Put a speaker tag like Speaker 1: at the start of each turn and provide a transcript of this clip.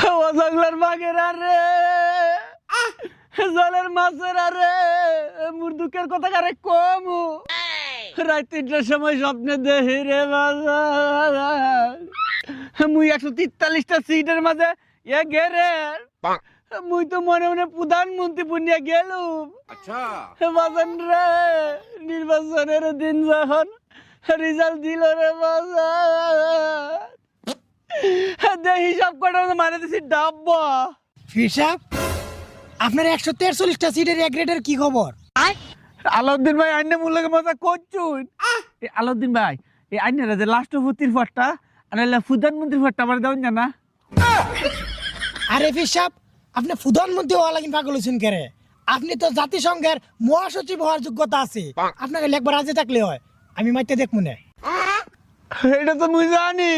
Speaker 1: হাওয়া জঙ্গলের আরে। জলের মাছের আরে। মোর দুঃখের কথা কারে কম? রাত সময় স্বপ্নে দেহি রে মুই একশো তিরতাল্লিশটা সিটের মাঝে এ গেরে। মুই তো মনে মনে প্রধানমন্ত্রী পুনিয়া গেলুম।
Speaker 2: আচ্ছা।
Speaker 1: বাজান রে নির্বাচনের দিন যখন রেজাল্ট দিল রে বাজার হিসাব করে মানে দিছি ডাব্বা।
Speaker 3: ফিরসাব আপনার একশো তেরচল্লিশটা সিটের এক কি খবর?
Speaker 1: আলাউদ্দিন ভাই আইনে মূল্যকে মজা করছুন। এই আলাউদ্দিন ভাই এই যে রাষ্ট্রপতির ফটটা আর প্রধানমন্ত্রীর ফটটা আমার দেওয়া জানা
Speaker 3: আরে ফিরসাব আপনি প্রধানমন্ত্রী হওয়া লাগিন পাগল হয়েছেন কেরে আপনি তো জাতিসংঘের মহাসচিব হওয়ার যোগ্যতা আছে। আপনাকে লেখবার রাজি থাকলে হয় আমি মাইতে দেখ মনে।
Speaker 1: এটা তো মুই জানি।